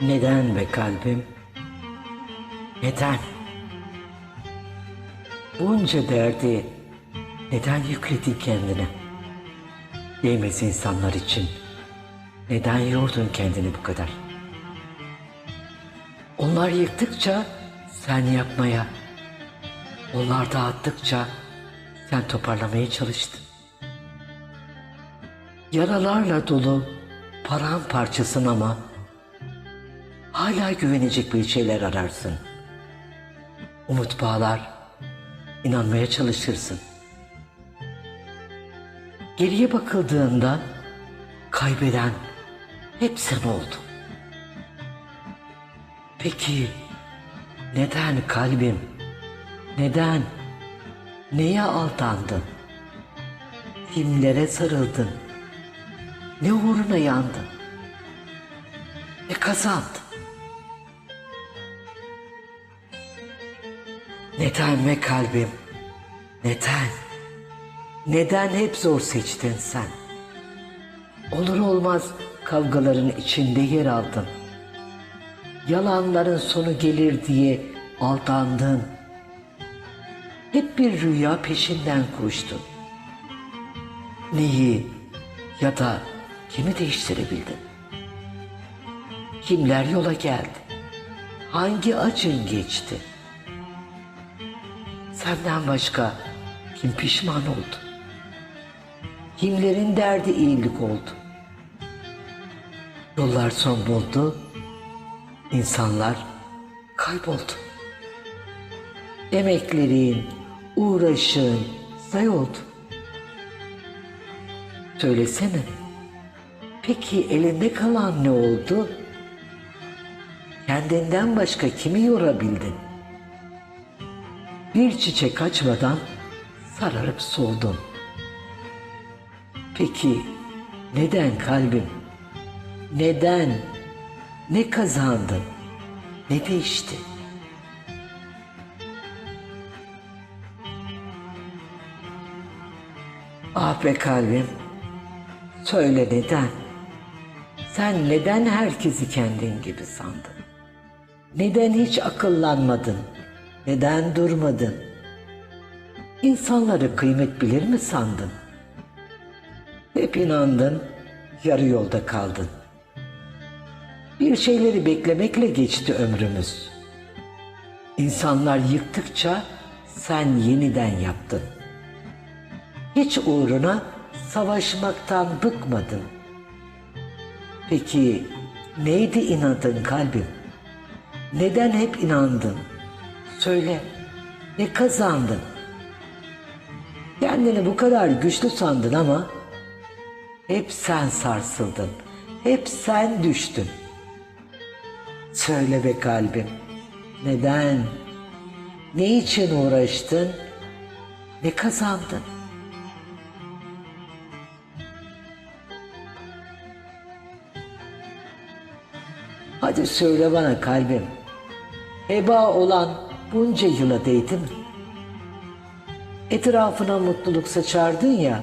Neden be kalbim? Neden? Bunca derdi neden yükledin kendine? Değmez insanlar için. Neden yordun kendini bu kadar? Onlar yıktıkça sen yapmaya, onlar dağıttıkça sen toparlamaya çalıştın. Yaralarla dolu paramparçasın ama hala güvenecek bir şeyler ararsın. Umut bağlar, inanmaya çalışırsın. Geriye bakıldığında kaybeden hep sen oldun. Peki neden kalbim? Neden? Neye aldandın? Kimlere sarıldın? Ne uğruna yandın? Ne kazandın? Neden ve kalbim? Neden? Neden hep zor seçtin sen? Olur olmaz kavgaların içinde yer aldın. Yalanların sonu gelir diye aldandın. Hep bir rüya peşinden koştun. Neyi ya da kimi değiştirebildin? Kimler yola geldi? Hangi acın geçti? Senden başka kim pişman oldu? Kimlerin derdi iyilik oldu? Yollar son buldu, insanlar kayboldu. Emeklerin, uğraşın say oldu. Söylesene, peki elinde kalan ne oldu? Kendinden başka kimi yorabildin? Bir çiçek açmadan sararıp soldun. Peki neden kalbim? Neden? Ne kazandın? Ne değişti? Ah be kalbim. Söyle neden? Sen neden herkesi kendin gibi sandın? Neden hiç akıllanmadın? Neden durmadın? İnsanları kıymet bilir mi sandın? Hep inandın, yarı yolda kaldın. Bir şeyleri beklemekle geçti ömrümüz. İnsanlar yıktıkça sen yeniden yaptın. Hiç uğruna savaşmaktan bıkmadın. Peki neydi inadın kalbim? Neden hep inandın? Söyle, ne kazandın? Kendini bu kadar güçlü sandın ama hep sen sarsıldın. Hep sen düştün. Söyle be kalbim. Neden? Ne için uğraştın? Ne kazandın? Hadi söyle bana kalbim. Heba olan bunca yıla değdi mi? Etrafına mutluluk saçardın ya,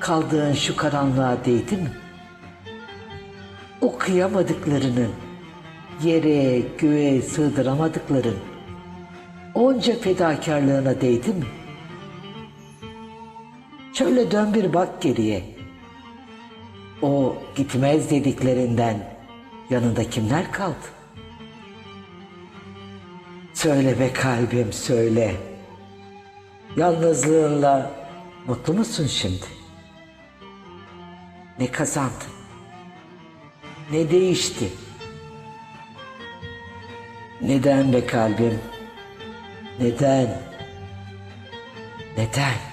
kaldığın şu karanlığa değdi mi? O kıyamadıklarının, yere göğe sığdıramadıkların, onca fedakarlığına değdi mi? Şöyle dön bir bak geriye. O gitmez dediklerinden yanında kimler kaldı? Söyle be kalbim söyle. Yalnızlığınla mutlu musun şimdi? Ne kazandın? Ne değişti? Neden be kalbim? Neden? Neden?